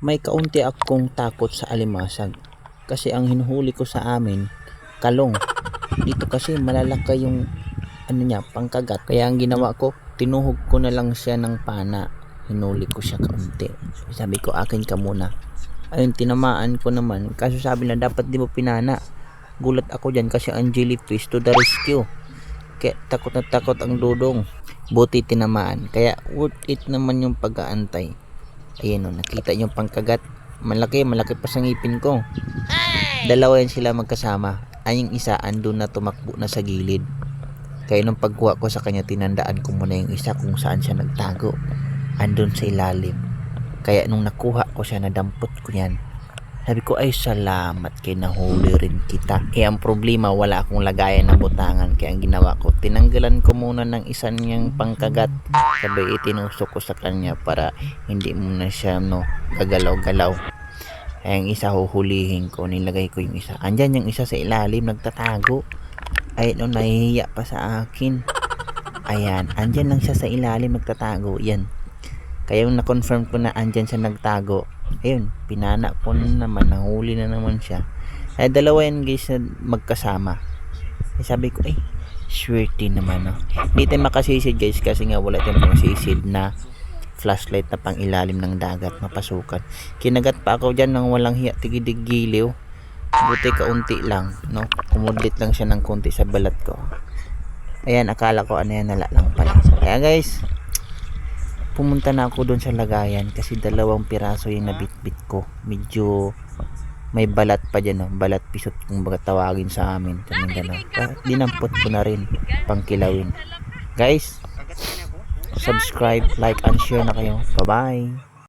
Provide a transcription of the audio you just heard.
may kaunti akong takot sa alimasag. Kasi ang hinuhuli ko sa amin, kalong. Dito kasi malalaki yung ano niya, pangkagat. Kaya ang ginawa ko, tinuhog ko na lang siya ng pana. Hinuli ko siya kaunti. Sabi ko, akin ka muna. Ayun, tinamaan ko naman. Kaso sabi na, dapat di mo pinana. Gulat ako dyan kasi ang jellyfish to the rescue. Kaya takot na takot ang dudong. Buti tinamaan. Kaya worth it naman yung pag-aantay. Ayan o, nakita yung pangkagat. Malaki, malaki pa sa ngipin ko. Dalawa yan sila magkasama. Ay yung isa, andun na tumakbo na sa gilid. Kaya nung pagkuha ko sa kanya, tinandaan ko muna yung isa kung saan siya nagtago. Andun sa ilalim. Kaya nung nakuha ko siya, nadampot ko yan. Sabi ko, ay salamat kay nahuli rin kita. Eh ang problema, wala akong lagayan ng butangan. Kaya ang ginawa ko, tinanggalan ko muna ng isa niyang pangkagat. Sabay itinusok ko sa kanya para hindi muna siya no, gagalaw-galaw. Ay ang isa huhulihin ko, nilagay ko yung isa. Andyan yung isa sa ilalim, nagtatago. Ay no, nahihiya pa sa akin. Ayan, andyan lang siya sa ilalim, nagtatago. Yan. Kaya yung na-confirm ko na andyan siya nagtago, ayun, pinana ko na naman, nahuli na naman siya. Ay, dalawa yan guys na magkasama. Ay, sabi ko, ay, swerte naman, no. Hindi tayo makasisid guys kasi nga wala tayong pang sisid na flashlight na pang ilalim ng dagat, mapasukan. Kinagat pa ako dyan ng walang hiya, tigidig-giliw. Buti kaunti lang, no. Kumudlit lang siya ng konti sa balat ko. Ayan, akala ko ano yan, nala lang pala. Kaya guys, pumunta na ako doon sa lagayan kasi dalawang piraso yung nabitbit ko. Medyo may balat pa dyan, no? balat pisot kung baga tawagin sa amin. Kaming gano'n. Pa- Dinampot ko na rin pang kilawin. Guys, subscribe, like, and share na kayo. Bye-bye!